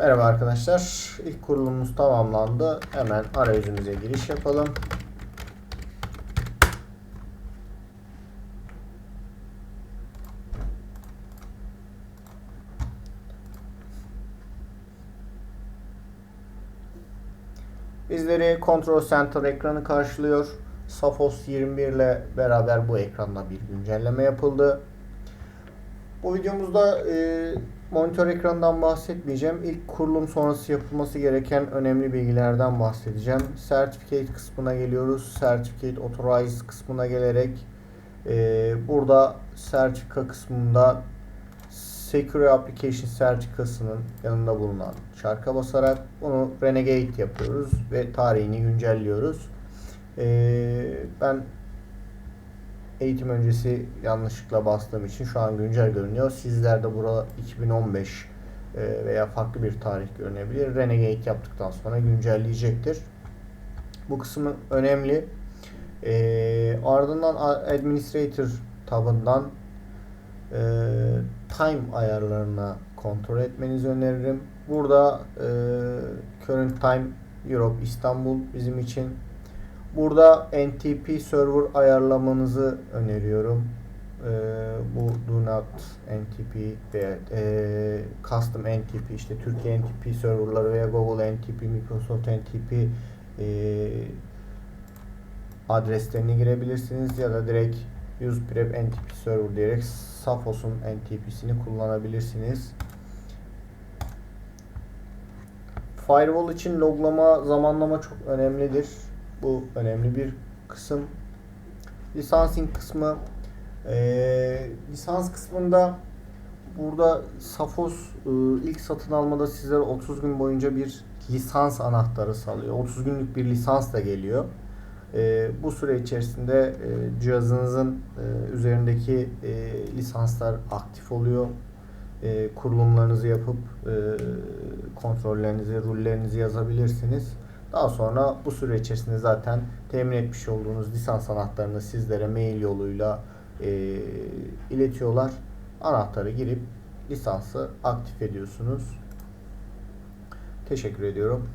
Merhaba arkadaşlar. İlk kurulumumuz tamamlandı. Hemen arayüzümüze giriş yapalım. Bizleri Control Center ekranı karşılıyor. Safos 21 ile beraber bu ekranda bir güncelleme yapıldı. Bu videomuzda e, monitör ekranından bahsetmeyeceğim. İlk kurulum sonrası yapılması gereken önemli bilgilerden bahsedeceğim. Certificate kısmına geliyoruz. Certificate Authorize kısmına gelerek e, burada sertifika kısmında Secure Application sertifikasının yanında bulunan şarka basarak bunu Renegade yapıyoruz ve tarihini güncelliyoruz. E, ben eğitim öncesi yanlışlıkla bastığım için şu an güncel görünüyor. Sizlerde burada 2015 e, veya farklı bir tarih görünebilir. Renegade yaptıktan sonra güncelleyecektir. Bu kısmı önemli. E, ardından Administrator tabından e, time ayarlarına kontrol etmenizi öneririm. Burada e, Current Time Europe İstanbul bizim için Burada NTP server ayarlamanızı öneriyorum. Ee, bu do not NTP veya e, custom NTP işte Türkiye NTP serverları veya Google NTP, Microsoft NTP e, adreslerini girebilirsiniz ya da direkt use prep NTP server diyerek Safos'un NTP'sini kullanabilirsiniz. Firewall için loglama, zamanlama çok önemlidir. Bu önemli bir kısım. Lisansing kısmı ee, lisans kısmında burada Safos e, ilk satın almada sizlere 30 gün boyunca bir lisans anahtarı salıyor. 30 günlük bir lisans da geliyor. E, bu süre içerisinde e, cihazınızın e, üzerindeki e, lisanslar aktif oluyor. E, kurulumlarınızı yapıp e, kontrollerinizi, rullerinizi yazabilirsiniz. Daha sonra bu süre içerisinde zaten temin etmiş olduğunuz lisans anahtarını sizlere mail yoluyla e, iletiyorlar. Anahtarı girip lisansı aktif ediyorsunuz. Teşekkür ediyorum.